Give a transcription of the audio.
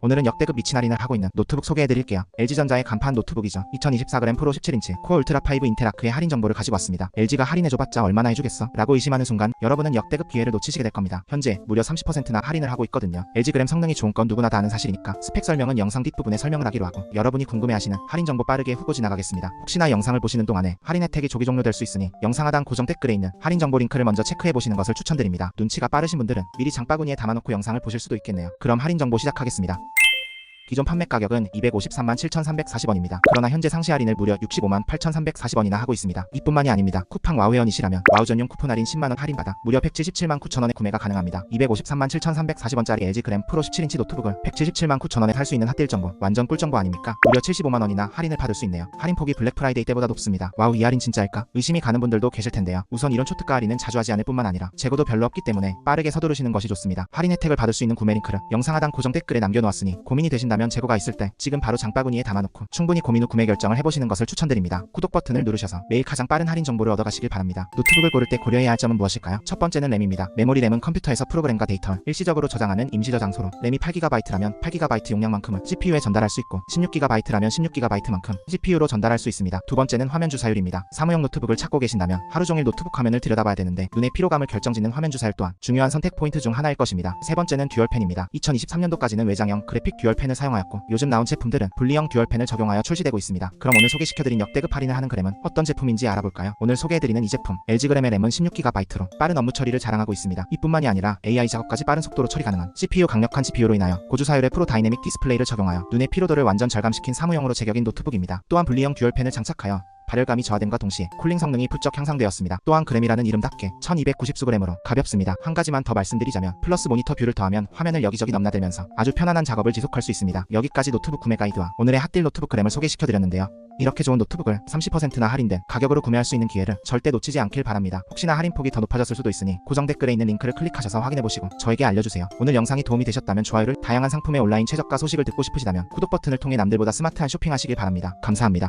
오늘은 역대급 미친 할인을 하고 있는 노트북 소개해드릴게요. LG전자의 간판 노트북이죠. 2024g 프로 17인치 코어 울트라 5 인텔아크의 할인 정보를 가지고 왔습니다. LG가 할인해줘봤자 얼마나 해주겠어? 라고 의심하는 순간 여러분은 역대급 기회를 놓치시게 될 겁니다. 현재 무려 30%나 할인을 하고 있거든요. LG그램 성능이 좋은 건 누구나 다 아는 사실이니까 스펙 설명은 영상 뒷부분에 설명을 하기로 하고 여러분이 궁금해하시는 할인 정보 빠르게 후보 지나가겠습니다. 혹시나 영상을 보시는 동안에 할인 혜택이 조기 종료될 수 있으니 영상 하단 고정 댓글에 있는 할인 정보 링크를 먼저 체크해 보시는 것을 추천드립니다. 눈치가 빠르신 분들은 미리 장바구니에 담아놓고 영상을 보실 수도 있겠네요. 그럼 할인 정보 시작하겠습니다. 기존 판매 가격은 253만 7,340원입니다. 그러나 현재 상시 할인을 무려 65만 8,340원이나 하고 있습니다. 이뿐만이 아닙니다. 쿠팡 와우 회원이시라면 와우 전용 쿠폰 할인 10만원 할인받아 무려 177만 9천원에 구매가 가능합니다. 253만 7,340원짜리 LG 그램 프로 17인치 노트북을 177만 9천원에 살 수 있는 핫딜 정보 완전 꿀 정보 아닙니까? 무려 75만원이나 할인을 받을 수 있네요. 할인 폭이 블랙 프라이데이 때보다 높습니다. 와우 이 할인 진짜일까? 의심이 가는 분들도 계실 텐데요. 우선 이런 초특가 할인은 자주 하지 않을 뿐만 아니라 재고도 별로 없기 때문에 빠르게 서두르시는 것이 좋습니다. 할인 혜택을 받을 수 있는 구매 링크를 영상 하단 고정 댓글에 남겨놓았으니 고민이 되신다면 재고가 있을 때 지금 바로 장바구니에 담아놓고 충분히 고민 후 구매 결정을 해보시는 것을 추천드립니다. 구독 버튼을 누르셔서 매일 가장 빠른 할인 정보를 얻어가시길 바랍니다. 노트북을 고를 때 고려해야 할 점은 무엇일까요? 첫 번째는 램입니다. 메모리 램은 컴퓨터에서 프로그램과 데이터를 일시적으로 저장하는 임시 저장소로 램이 8GB라면 8GB 용량만큼을 CPU에 전달할 수 있고 16GB라면 16GB만큼 GPU로 전달할 수 있습니다. 두 번째는 화면 주사율입니다. 사무용 노트북을 찾고 계신다면 하루 종일 노트북 화면을 들여다봐야 되는데 눈의 피로감을 결정짓는 화면 주사율 또한 중요한 선택 포인트 중 하나일 것입니다. 세 번째는 듀얼펜입니다. 2023년도까지는 외장형 그래픽 듀얼펜을 사용 하였고 요즘 나온 제품들은 분리형 듀얼펜을 적용하여 출시되고 있습니다. 그럼 오늘 소개시켜드린 역대급 할인을 하는 그램은 어떤 제품인지 알아볼까요? 오늘 소개해드리는 이 제품 LG 그램의 램은 16GB로 빠른 업무 처리를 자랑하고 있습니다. 이뿐만이 아니라 AI 작업까지 빠른 속도로 처리 가능한 CPU 강력한 GPU로 인하여 고주 사율의 프로 다이내믹 디스플레이를 적용하여 눈의 피로도를 완전 절감시킨 사무용으로 제격인 노트북입니다. 또한 분리형 듀얼펜을 장착하여 발열감이 저하됨과 동시에 쿨링 성능이 부쩍 향상되었습니다. 또한 그램이라는 이름답게 1290수그램으로 가볍습니다. 한 가지만 더 말씀드리자면 플러스 모니터 뷰를 더하면 화면을 여기저기 넘나들면서 아주 편안한 작업을 지속할 수 있습니다. 여기까지 노트북 구매 가이드와 오늘의 핫딜 노트북 그램을 소개시켜드렸는데요. 이렇게 좋은 노트북을 30%나 할인된 가격으로 구매할 수 있는 기회를 절대 놓치지 않길 바랍니다. 혹시나 할인 폭이 더 높아졌을 수도 있으니 고정 댓글에 있는 링크를 클릭하셔서 확인해보시고 저에게 알려주세요. 오늘 영상이 도움이 되셨다면 좋아요를 다양한 상품의 온라인 최저가 소식을 듣고 싶으시다면 구독 버튼을 통해 남들보다 스마트한 쇼핑하시길 바랍니다. 감사합니다.